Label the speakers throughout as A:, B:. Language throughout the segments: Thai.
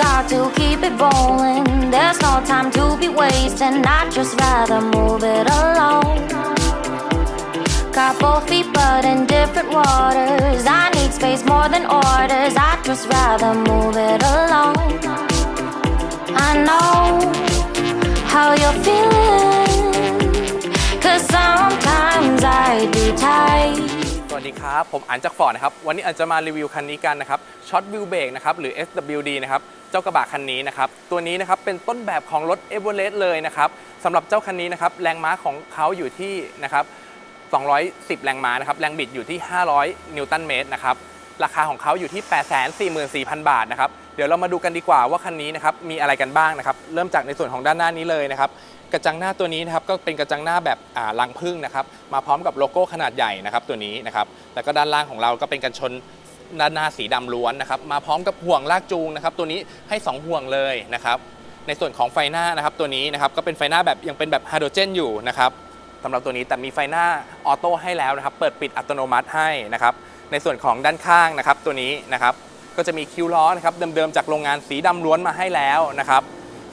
A: got to keep it rolling. There's no time to be wasting. I'd just rather move it alone. Got both feet, but in different waters. I need space more than orders. I'd just rather move it alone. I know how you're feeling. Cause sometimes I do tight.
B: สวัสดีครับ ผมอันจากฟอร์ดนะครับ วันนี้อันจะมารีวิวคันนี้กันนะครับช็อตวิวเบรกนะครับหรือ SWD นะครับเจ้ากระบะคันนี้นะครับ ตัวนี้นะครับเป็นต้นแบบของรถ e v e r e s t เลยนะครับสำหรับเจ้าคันนี้นะครับแรงม้าของเขาอยู่ที่นะครับ210 แรงม้านะครับแรงบิดอยู่ที่ 500 นิวตันเมตรนะครับราคาของเขาอยู่ที่ 844,000 บาทนะครับ ดี๋ยวเรามาดูกันดีกว่าว่าคันนี้นะครับมีอะไรกันบ้างนะครับ เริ่มจากในส่วนของด้านหน้านี้เลยนะครับกระจังหน้าตัวนี้นะครับก็เป็นกระจังหน้าแบบลังพึ่งนะครับมาพร้อมกับโลโก้ขนาดใหญ่นะครับตัวนี้นะครับแล้วก็ด้านล่างของเราก็เป็นกันชนด้านหน้าสีดำล้วนนะครับมาพร้อมกับห่วงลากจูงนะครับตัวนี้ให้ 2 ห่วงเลยนะครับในส่วนของไฟหน้านะครับตัวนี้นะครับก็เป็นไฟหน้าแบบยังเป็นแบบไฮโดรเจนอยู่นะครับสำหรับตัวนี้แต่มีไฟหน้าออโต้ให้แล้วนะครับเปิดปิดอัตโนมัติให้นะครับในส่วนของด้านข้างนะครับตัวนี้นะครับ ก็จะมีคิ้วล้อนะครับเดิมๆจากโรงงานสีดำล้วนมาให้แล้วนะครับ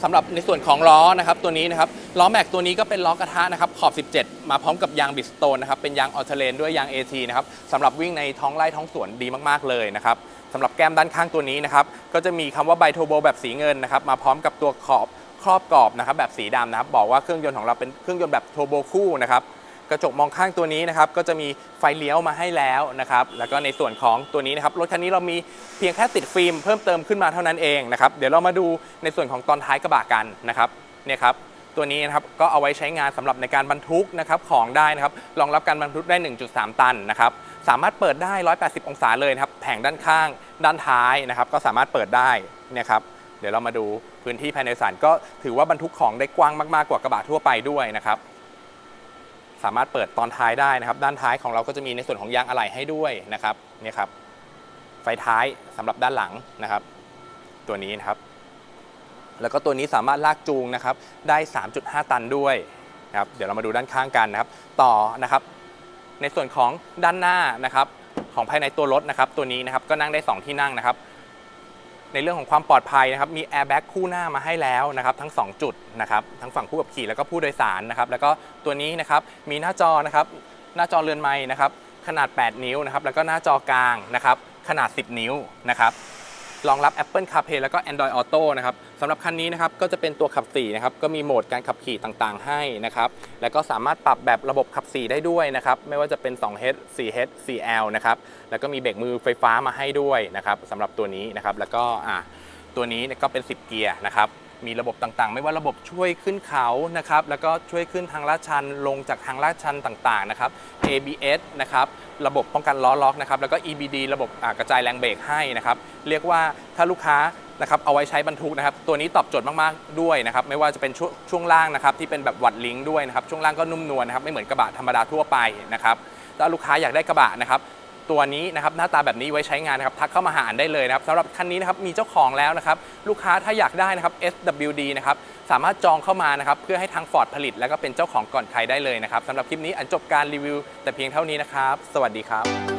B: สำหรับในส่วนของล้อนะครับตัวนี้นะครับล้อแม็กตัวนี้ก็เป็นล้อกระทะนะครับขอบ 17 มาพร้อมกับยางบิสโตนนะครับเป็นยางออเทเลนด้วยยาง AT นะครับสำหรับวิ่งในท้องไร่ท้องสวนดีมากๆเลยนะครับสำหรับแก้มด้านข้างตัวนี้นะครับก็จะมีคำว่าไบโทโบแบบสีเงินนะครับมาพร้อมกับตัวขอบครอบกรอบนะครับแบบสีดำนะครับบอกว่าเครื่องยนต์ของเราเป็นเครื่องยนต์แบบโทโบคู่นะครับ กระจกมองข้างตัวนี้นะครับก็จะมีไฟเลี้ยวมาให้แล้วนะครับแล้วก็ในส่วนของตัวนี้นะครับรถคันนี้เรามีเพียงแค่ติดฟิล์มเพิ่มเติมขึ้นมาเท่านั้นเองนะครับเดี๋ยวเรามาดูในส่วนของตอนท้ายกระบะกันนะครับเนี่ยครับตัวนี้นะครับก็เอาไว้ใช้งานสำหรับในการบรรทุกนะครับของได้นะครับรองรับการบรรทุกได้ 1.3 ตันนะครับสามารถเปิดได้ 180 องศาเลยนะครับแผงด้านข้าง ด้านท้ายนะครับก็สามารถเปิดได้เนี่ยครับเดี๋ยวเรามาดูพื้นที่ภายในศาลก็ถือว่าบรรทุกของได้กว้างมากๆกว่ากระบะทั่วไปด้วยนะครับ สามารถเปิดตอนท้ายได้นะครับ ด้านท้ายของเราก็จะมีในส่วนของยางอะไหล่ให้ด้วยนะครับนี่ครับ ไฟท้ายสำหรับด้านหลังนะครับ ตัวนี้นะครับ แล้วก็ตัวนี้สามารถลากจูงนะครับ ได้ 3.5 ตันด้วยนะครับเดี๋ยวเรามาดูด้านข้างกันนะครับ ต่อนะครับ ในส่วนของด้านหน้านะครับ ของภายในตัวรถนะครับ ตัวนี้นะครับก็นั่งได้ 2 ที่นั่งนะครับ ในเรื่องของความปลอดภัยนะครับมีแอร์แบ็กคู่หน้ามาให้แล้วนะครับทั้ง 2 จุดนะครับทั้งฝั่งผู้ขับขี่แล้วก็ผู้โดยสารนะครับแล้วก็ตัวนี้นะครับมีหน้าจอนะครับหน้าจอเรือนไม้นะครับขนาด 8 นิ้วนะครับแล้วก็หน้าจอกลางนะครับขนาด 10 นิ้วนะครับ รองรับ Apple CarPlay แล้วก็ Android Auto นะครับสำหรับคันนี้นะครับก็จะเป็นตัวขับ4นะครับก็มีโหมดการขับขี่ต่างๆ ให้นะครับแล้วก็สามารถปรับแบบระบบขับ4ได้ด้วยนะครับไม่ว่าจะเป็น 2H 4H 4L นะครับแล้วก็มีเบรกมือไฟฟ้ามาให้ด้วยนะครับสำหรับตัวนี้นะครับแล้วก็อ่าตัวนี้ก็เป็น 10 เกียร์นะครับ มีระบบต่างๆ ไม่ว่าระบบช่วยขึ้นเขานะครับ แล้วก็ช่วยขึ้นทางลาดชันลงจากทางลาดชันต่างๆนะครับ ABS นะครับระบบป้องกันล้อล็อกนะครับแล้วก็ EBD ระบบกระจายแรงเบรกให้นะครับเรียกว่าถ้าลูกค้านะครับเอาไว้ใช้บรรทุกนะครับ ตัวนี้ตอบโจทย์มากๆด้วยนะครับ ไม่ว่าจะเป็นช่วงช่วงล่างนะครับ ที่เป็นแบบวัดลิงก์ด้วยนะครับ ช่วงล่างก็นุ่มนวลนะครับ ไม่เหมือนกระบะธรรมดาทั่วไปนะครับถ้าลูกค้าอยากได้กระบะนะครับ ตัวนี้นะครับหน้าตาแบบนี้ไว้ใช้งานนะครับทักเข้ามาหาอันได้เลยนะครับสำหรับคันนี้นะครับมีเจ้าของแล้วนะครับลูกค้าถ้าอยากได้นะครับ SWD นะครับสามารถจองเข้ามานะครับเพื่อให้ทางฟอร์ดผลิต แล้วก็เป็นเจ้าของก่อนใครได้เลยนะครับสำหรับคลิปนี้อันจบการรีวิว แต่เพียงเท่านี้นะครับ สวัสดีครับ